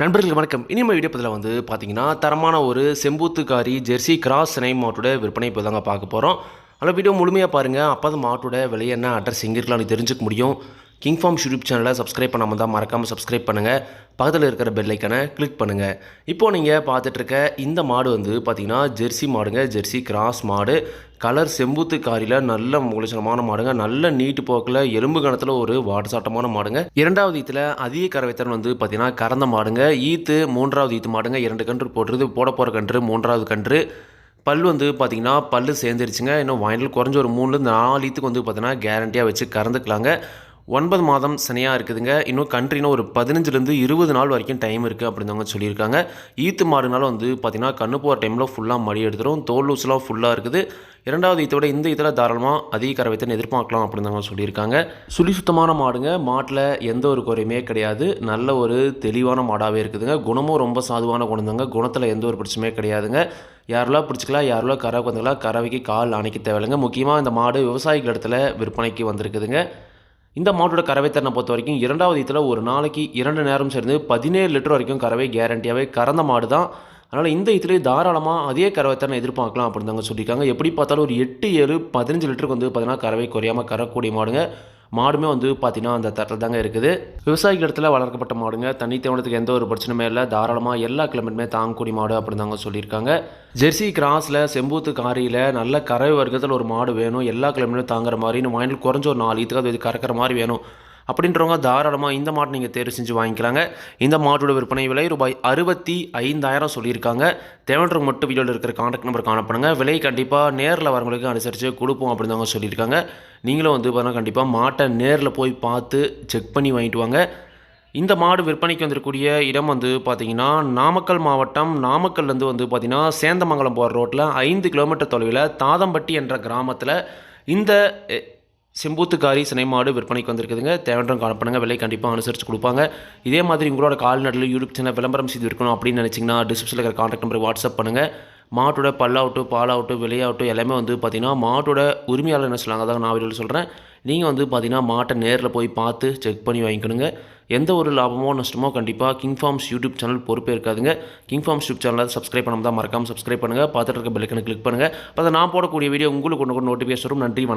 நண்பர்களுக்கு வணக்கம். இனிமே வீடியோ பதில் வந்து பார்த்தீங்கன்னா தரமான ஒரு செம்பூத்துக்காரி ஜெர்சி கிராஸ் சினை மாட்டோட விற்பனை இப்போ தாங்க பார்க்க போகிறோம் அதில் வீடியோ முழுமையாக பாருங்கள் அப்போ அந்த மாட்டோட விலை என்ன அட்ரஸ் எங்கே இருக்கலாம்னு தெரிஞ்சுக்க முடியும். கிங் ஃபார்ம் யூடியூப் சேனலை சப்ஸ்கிரைப் பண்ணாமல் தான் மறக்காமல் சப்ஸ்கிரைப் பண்ணுங்கள் பக்கத்தில் இருக்கிற பெல்லைக்கனை கிளிக் பண்ணுங்கள் இப்போது நீங்கள் பார்த்துட்ருக்க இந்த மாடு வந்து பார்த்தீங்கன்னா ஜெர்சி மாடுங்க. ஜெர்சி கிராஸ் மாடு. கலர் செம்புத்து காரியில் நல்ல முகலட்சணமான மாடுங்க. நல்ல நீட்டு போக்கில் எலும்பு கணத்தில் ஒரு வாட்டசாட்டமான மாடுங்க. இரண்டாவது ஈத்தில் அதிக கறவைத்திறன் வந்து பார்த்திங்கன்னா கறந்த மாடுங்க. ஈத்து மூன்றாவது ஈத்து மாடுங்க. இரண்டு கன்று போட்டுருது போட போகிற கன்று மூன்றாவது கன்று. பல் வந்து பார்த்தீங்கன்னா பல்லு சேர்ந்துருச்சுங்க. இன்னும் வாயினில் குறைஞ்ச ஒரு மூணுலேருந்து நாலு ஈத்துக்கு வந்து பார்த்திங்கன்னா கேரண்டியாக வச்சு கறந்துக்கலாங்க. ஒன்பது மாதம் சனியாக இருக்குதுங்க. இன்னும் கண்ட்ரினா ஒரு பதினஞ்சுலேருந்து இருபது நாள் வரைக்கும் டைம் இருக்குது அப்படின்றவங்க சொல்லியிருக்காங்க. ஈத்து மாடுனாலும் வந்து பார்த்திங்கன்னா கண்ணு போகிற டைமில் ஃபுல்லாக மடி எடுத்துரும். தோல் லூஸ்லாம் ஃபுல்லாக இருக்குது. இரண்டாவது ஈத்தோட இந்த இதில் தாராளமாக அதிக கரவைத்தன் எதிர்பார்க்கலாம் அப்படின்றவங்க சொல்லியிருக்காங்க. சுழி சுத்தமான மாடுங்க. மாட்டில் எந்த ஒரு குறையுமே கிடையாது. நல்ல ஒரு தெளிவான மாடாகவே இருக்குதுங்க. குணமும் ரொம்ப சாதுவான குணம் தாங்க குணத்தில் எந்த ஒரு பிரச்சனையுமே கிடையாதுங்க. யாரெல்லாம் பிடிச்சிக்கலாம் யாரெல்லாம் கறவை வந்துக்கலாம் கறவைக்கு கால் அணைக்க தேவையில்லைங்க. முக்கியமாக இந்த மாடு விவசாயிகள் இடத்துல விற்பனைக்கு வந்திருக்குதுங்க. இந்த மாட்டோட கறவை திறனை பொறுத்த வரைக்கும் இரண்டாவது இதில் ஒரு நாளைக்கு இரண்டு நேரம் சேர்ந்து பதினேழு லிட்டர் வரைக்கும் கறவை கேரண்டியாகவே கறந்த மாடு தான். அதனால் இந்த இதிலே தாராளமாக அதே கறவை திறனை எதிர்பார்க்கலாம் அப்படின்னு தாங்க சொல்லியிருக்காங்க. எப்படி பார்த்தாலும் ஒரு எட்டு ஏழு பதினஞ்சு லிட்டருக்கு வந்து பார்த்தீங்கன்னா கறவை குறையாமல் கறக்கூடிய மாடுங்க. மாடுமே வந்து பார்த்திங்கன்னா அந்த தரத்தில் தாங்க இருக்குது. விவசாயிகள் இடத்துல வளர்க்கப்பட்ட மாடுங்க. தண்ணி தேவனத்துக்கு எந்த ஒரு பிரச்சனையுமே இல்லை. தாராளமாக எல்லா கிளைமேட்டுமே தாங்கக்கூடிய மாடு அப்படின்னு தாங்க சொல்லியிருக்காங்க. ஜெர்சி கிராஸில் செம்பூத்து காரியில் நல்ல கறவை வர்க்கத்தில் ஒரு மாடு வேணும். எல்லா கிளைமேட்டும் தாங்குற மாதிரி இன்னும் மைண்டில் குறைஞ்ச ஒரு நாலு இதுக்காக இது கறக்கிற மாதிரி வேணும். அப்படின்றவங்க தாராளமாக இந்த மாட்டை நீங்கள் தேர்வு செஞ்சு வாங்கிக்கலாங்க. இந்த மாட்டோட விற்பனை விலை ரூபாய் அறுபத்தி ஐந்தாயிரம் சொல்லியிருக்காங்க. தேவைன்றவங்க மட்டும் வீடியோவில் இருக்கிற காண்டாக்ட் நம்பர் காணப்படுங்க. விலை கண்டிப்பாக நேரில் வரவங்களுக்கு அனுசரித்து கொடுப்போம் அப்படின்னு அவங்க சொல்லியிருக்காங்க. நீங்களும் வந்து பார்த்தீங்கன்னா கண்டிப்பாக மாட்டை நேரில் போய் பார்த்து செக் பண்ணி வாங்கிட்டு வாங்க. இந்த மாடு விற்பனைக்கு வந்திருக்கக்கூடிய இடம் வந்து பார்த்தீங்கன்னா நாமக்கல் மாவட்டம் நாமக்கல்லேருந்து வந்து பார்த்திங்கன்னா சேந்தமங்கலம் போகிற ரோட்டில் ஐந்து கிலோமீட்டர் தொலைவில் தாதம்பட்டி என்ற கிராமத்தில் இந்த செம்பூத்துக்காரி சினை மாடு விற்பனைக்கு வந்திருக்குதுங்க. தேவையான காணப்படுங்க. விலை கண்டிப்பாக அனுசரித்து கொடுப்பாங்க. இதே மாதிரி உங்களோட கால்நடையில் யூடியூப் சேனல் விளம்பரம் செய்து இருக்கணும் அப்படின்னு நினச்சிங்கன்னா டிஸ்கிரிப்ஷனில் இருக்கிற காண்டாக்ட் நம்பர் வாட்ஸ்அப் பண்ணுங்கள் மாட்டோட பல்லாகட்டும் பாலாகட்டும் விலையாகட்டும் எல்லாமே வந்து பார்த்தீங்கன்னா மாட்டோட உரிமையாளர் என்ன சொல்லாங்க அதான் நான் வீடியோவில் சொல்கிறேன் நீங்கள் வந்து பார்த்தீங்கன்னா மாட்டை நேரில் போய் பார்த்து செக் பண்ணி வாங்கிக்கணுங்க. எந்த ஒரு லாபமோ நஷ்டமோ கண்டிப்பாக கிங் ஃபார்ம்ஸ் யூடியூப் சேனல் பொறுப்பே இருக்காதுங்க. கிங் ஃபார்ம்ஸ் யூடியூப் சேனலை சப்ஸ்கிரைப் பண்ணாமல் தான் மறக்காமல் சப்ஸ்கிரைப் பண்ணுங்கள் பார்த்துட்டு இருக்க பெல்லைக்கனை கிளிக் பண்ணுங்கள் அப்போ நான் போடக்கூடிய வீடியோ உங்களுக்கு ஒன்று நோட்டிஃபிகேஷன் நன்றி